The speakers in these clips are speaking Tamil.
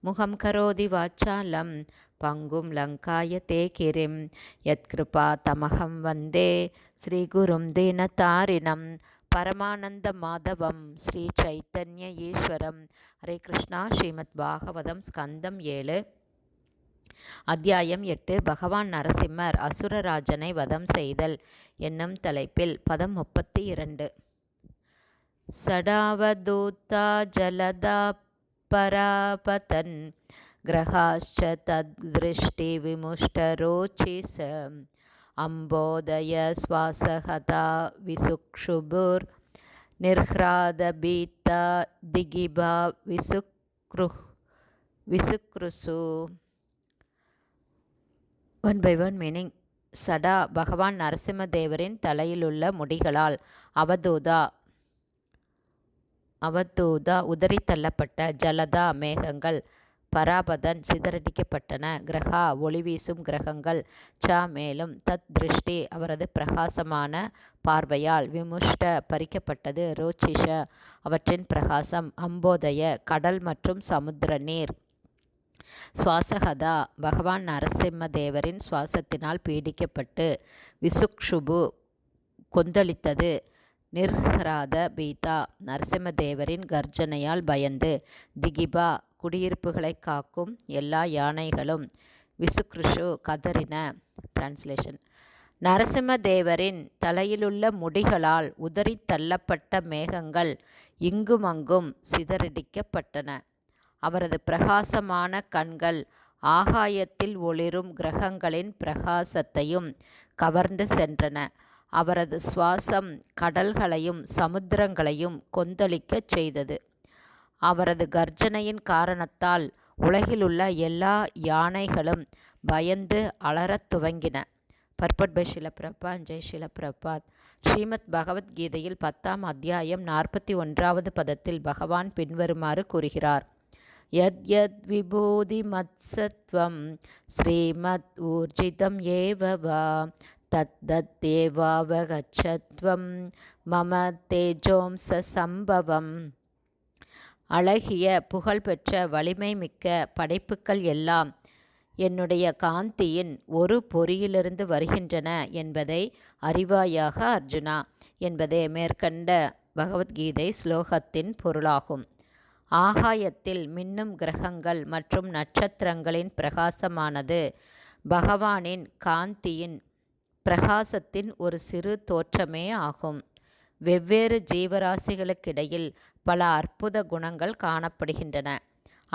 முகம் கரோதி வாச்சாலம் பங்கும் லங்காய தே கிரிம் யத்கிருபா தமகம் வந்தே ஸ்ரீகுரும் தீனதாரிணம் பரமானந்த மாதவம் ஸ்ரீ சைத்தன்ய ஈஸ்வரம். ஹரே கிருஷ்ணா ஸ்ரீமத் பாகவதம் ஸ்கந்தம் ஏழு. அத்தியாயம் எட்டு. பகவான் நரசிம்மர் அசுரராஜனை வதம் செய்தல். என்னும் தலைப்பில் பதம் முப்பத்தி இரண்டு. சடாவதூத்தா ஜலதா பராபதன் ग्रहाश्च तद्दृष्टिविमुष्टरोचिस अम्बोदय स्वासहता विसुक्षुभुर्निर्ह्रादबीता दिगिबा विसुक्रुः விசுக்ருசு ஒன் பை ஒன் மீனிங் சடா பகவான் நரசிம்மதேவரின் தலையிலுள்ள முடிகளால் அவதூதா அவதூதா உதறி தள்ளப்பட்ட ஜலதா மேகங்கள் பராபதன் சிதறடிக்கப்பட்டன. கிரகா ஒளி வீசும் கிரகங்கள் ச மேலும் தத் திருஷ்டி அவரது பிரகாசமான பார்வையால் விமுஷ்ட பறிக்கப்பட்டது. ரோச்சிஷ அவற்றின் பிரகாசம் அம்போதய கடல் மற்றும் சமுத்திர நீர். சுவாசகதா பகவான் நரசிம்மதேவரின் சுவாசத்தினால் பீடிக்கப்பட்டு விசுக்ஷுபு கொந்தளித்தது. நிர்ஹராத பீதா நரசிம்மதேவரின் கர்ஜனையால் பயந்து திகிபா குடியிருப்புகளை காக்கும் எல்லா யானைகளும் விசுக்ருஷு கதறின. டிரான்ஸ்லேஷன் நரசிம்மதேவரின் தலையிலுள்ள முடிகளால் உதறி தள்ளப்பட்ட மேகங்கள் இங்குமங்கும் சிதறடிக்கப்பட்டன. அவரது பிரகாசமான கண்கள் ஆகாயத்தில் ஒளிரும் கிரகங்களின் பிரகாசத்தையும் கவர்ந்து சென்றன. அவரது சுவாசம் கடல்களையும் சமுத்திரங்களையும் கொந்தளிக்கச் செய்தது. அவரது கர்ஜனையின் காரணத்தால் உலகிலுள்ள எல்லா யானைகளும் பயந்து அலறத் துவங்கின. பர்பட் பை ஷிலப்பிரபா ஜெய் ஷிலப்பிரபாத் ஸ்ரீமத் பகவத்கீதையில் பத்தாம் அத்தியாயம் நாற்பத்தி ஒன்றாவது பதத்தில் பகவான் பின்வருமாறு கூறுகிறார். யத் யத் விபூதி மத்சத்வம் ஸ்ரீமத் ஊர்ஜிதம் ஏவவா தேவாவகச்சத்வம் மம தேஜோம்ச சம்பவம் அழகிய புகழ்பெற்ற வலிமை மிக்க படைப்புக்கள் எல்லாம் என்னுடைய காந்தியின் ஒரு பொறியிலிருந்து வருகின்றன என்பதை அறிவாயாக அர்ஜுனா என்பதே மேற்கண்ட பகவத்கீதை ஸ்லோகத்தின் பொருளாகும். ஆகாயத்தில் மின்னும் கிரகங்கள் மற்றும் நட்சத்திரங்களின் பிரகாசமானது பகவானின் காந்தியின் பிரகாசத்தின் ஒரு சிறு தோற்றமே ஆகும். வெவ்வேறு ஜீவராசிகளுக்கிடையில் பல அற்புத குணங்கள் காணப்படுகின்றன.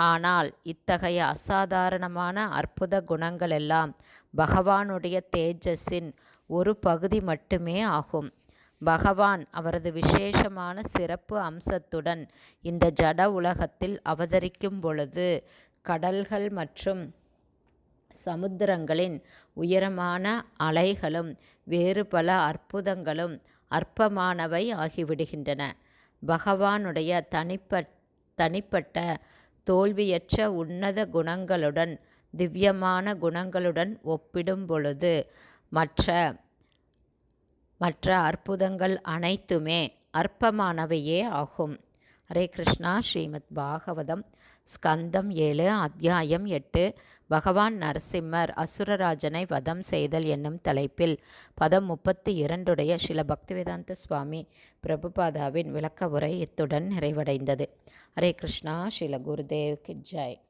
ஆனால் இத்தகைய அசாதாரணமான அற்புத குணங்களெல்லாம் பகவானுடைய தேஜஸின் ஒரு பகுதி மட்டுமே ஆகும். பகவான் அவரது விசேஷமான சிறப்பு அம்சத்துடன் இந்த ஜட உலகத்தில் அவதரிக்கும் பொழுது கடல்கள் மற்றும் சமுத்திரங்களின் உயரமான அலைகளும் வேறு பல அற்புதங்களும் அற்பமானவை ஆகிவிடுகின்றன. பகவானுடைய தனிப்பட் தனிப்பட்ட தோல்வியற்ற உன்னத குணங்களுடன் திவ்யமான குணங்களுடன் ஒப்பிடும் பொழுது மற்ற மற்ற அற்புதங்கள் அனைத்துமே அற்பமானவையே ஆகும். ஹரே கிருஷ்ணா ஸ்ரீமத் பாகவதம் ஸ்கந்தம் ஏழு அத்தியாயம் எட்டு. பகவான் நரசிம்மர் அசுரராஜனை வதம் செய்தல் என்னும் தலைப்பில் பதம் முப்பத்தி இரண்டுடைய சில பக்திவேதாந்த சுவாமி பிரபுபாதாவின் விளக்க உரை இத்துடன் நிறைவடைந்தது. ஹரே கிருஷ்ணா ஸ்ரீல குருதேவ் ஜெய்.